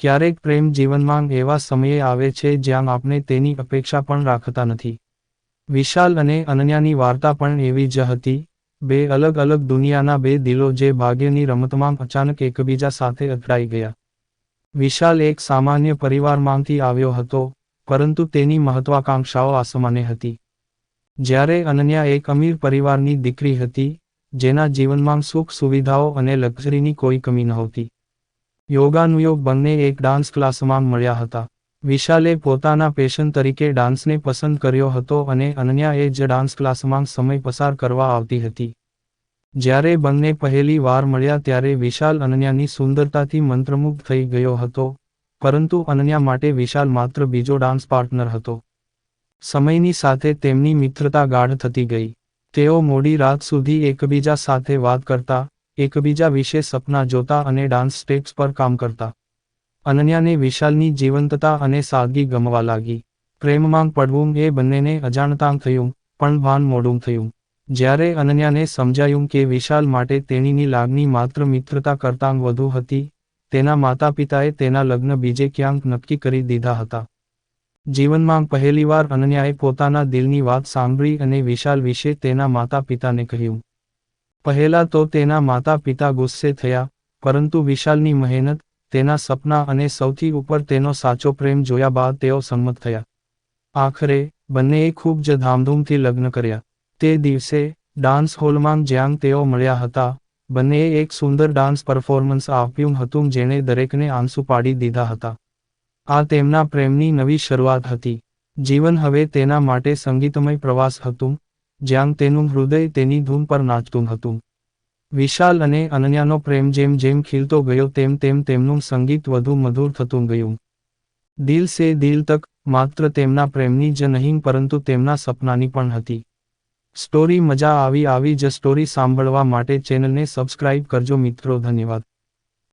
ક્યારેક પ્રેમ જીવનમાં એવા સમયે આવે છે જ્યાં આપણે તેની અપેક્ષા પણ રાખતા નથી. વિશાલ અને અનન્યાની વાર્તા પણ એવી જ હતી. બે અલગ અલગ દુનિયાના બે દિલો જે ભાગ્યની રમતમાં અચાનક એકબીજા સાથે અથડાઈ ગયા. વિશાલ એક સામાન્ય પરિવારમાંથી આવ્યો હતો, પરંતુ તેની મહત્વાકાંક્ષાઓ આસમાને હતી. જ્યારે અનન્યા એક અમીર પરિવારની દીકરી હતી, જેના જીવનમાં સુખ સુવિધાઓ અને લક્ઝરીની કોઈ કમી નહોતી. યોગાનુયોગ બંને એક ડાન્સ ક્લાસમાં મળ્યા હતા. વિશાલે પોતાના પેશન તરીકે ડાન્સને પસંદ કર્યો હતો અને અનન્યાએ જ ડાન્સ ક્લાસમાં સમય પસાર કરવા આવતી હતી. જ્યારે બંને પહેલી વાર મળ્યા ત્યારે વિશાલ અનન્યાની સુંદરતાથી મંત્રમુગ્ધ થઈ ગયો હતો, પરંતુ અનન્યા માટે વિશાલ માત્ર બીજો ડાન્સ પાર્ટનર હતો. સમયની સાથે તેમની મિત્રતા ગાઢ થતી ગઈ. તેઓ મોડી રાત સુધી એકબીજા સાથે વાત કરતા એકબીજા વિશે સપના જોતા અને ડાન્સ સ્ટેપ્સ પર કામ કરતા. અનન્યાને વિશાલની જીવંતતા અને સાદગી ગમવા લાગી. પ્રેમમાં પડવું એ બંનેને અજાણતાં થયું, પણ ભાન મોડું થયું. જ્યારે અનન્યાને સમજાયું કે વિશાલ માટે તેણીની લાગણી માત્ર મિત્રતા કરતાં વધુ હતી, તેના માતા પિતાએ તેના લગ્ન બીજે ક્યાંક નક્કી કરી દીધા હતા. જીવનમાં પહેલીવાર અનન્યાએ પોતાના દિલની વાત સાંભળી અને વિશાલ વિશે તેના માતા પિતાને કહ્યું. પહેલા તો તેના માતા પિતા ગુસ્સે થયા, પરંતુ વિશાલની મહેનત, તેના સપના અને સૌથી ઉપર તેનો સાચો પ્રેમ જોયા બાદ તેઓ સંમત થયા. આખરે, બંનેએ ખૂબ જ ધામધૂમથી લગ્ન કર્યા. તે દિવસે, ડાન્સ હોલમાં જ્યાં તેઓ મળ્યા હતા, બંનેએ એક સુંદર ડાન્સ પરફોર્મન્સ આપ્યું હતું જેણે દરેકને આંસુ પાડી દીધા હતા. આ તેમના પ્રેમની નવી શરૂઆત હતી. જીવન હવે તેના માટે સંગીતમય પ્રવાસ હતું. જ્યાં તેનું હૃદય તેની ધૂમ પર નાચતું હતું. વિશાલ અને અનન્યાનો પ્રેમ જેમ જેમ ખીલતો ગયો તેમ તેમ તેમનું સંગીત વધુ મધુર થતું ગયું. દિલ સે દિલ તક માત્ર તેમના પ્રેમની જ નહીં પરંતુ તેમના સપનાની પણ હતી. સ્ટોરી મજા આવી આવી જ સ્ટોરી સાંભળવા માટે ચેનલને સબસ્ક્રાઇબ કરજો મિત્રો, ધન્યવાદ.